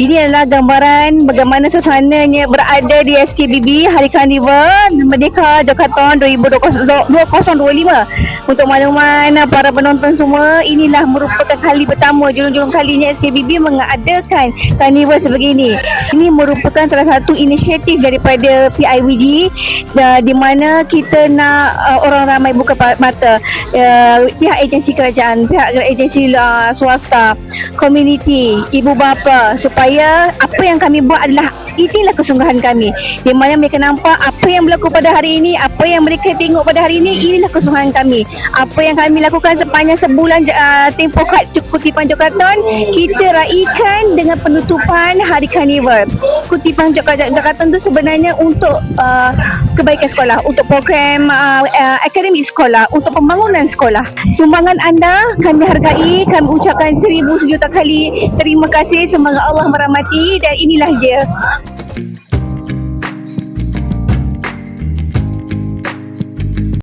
Ini adalah gambaran bagaimana suasananya berada di SKBB Hari Karnival Merdeka Jokaton 2025. Untuk makluman para penonton semua, inilah merupakan kali pertama julung-julung kalinya SKBB mengadakan karnival sebegini. Ini merupakan salah satu inisiatif daripada PIWG uh, di mana kita nak uh, orang ramai buka mata pihak agensi kerajaan, pihak agensi swasta, komuniti, ibu bapa supaya apa yang kami buat adalah inilah kesungguhan kami. Di mana mereka nampak apa yang berlaku pada hari ini apa yang mereka tengok pada hari ini inilah kesungguhan kami. Apa yang kami lakukan sepanjang sebulan uh, tempoh kat kutipan Jokaton kita raikan dengan penutupan hari karnival kutipan Jokaton Jokaton tu sebenarnya untuk uh, kebaikan sekolah untuk program uh, uh, akademik sekolah untuk pembangunan sekolah. Sumbangan anda kami hargai kami ucapkan seribu sejuta kali terima kasih. Semoga Allah merahmati dan inilah dia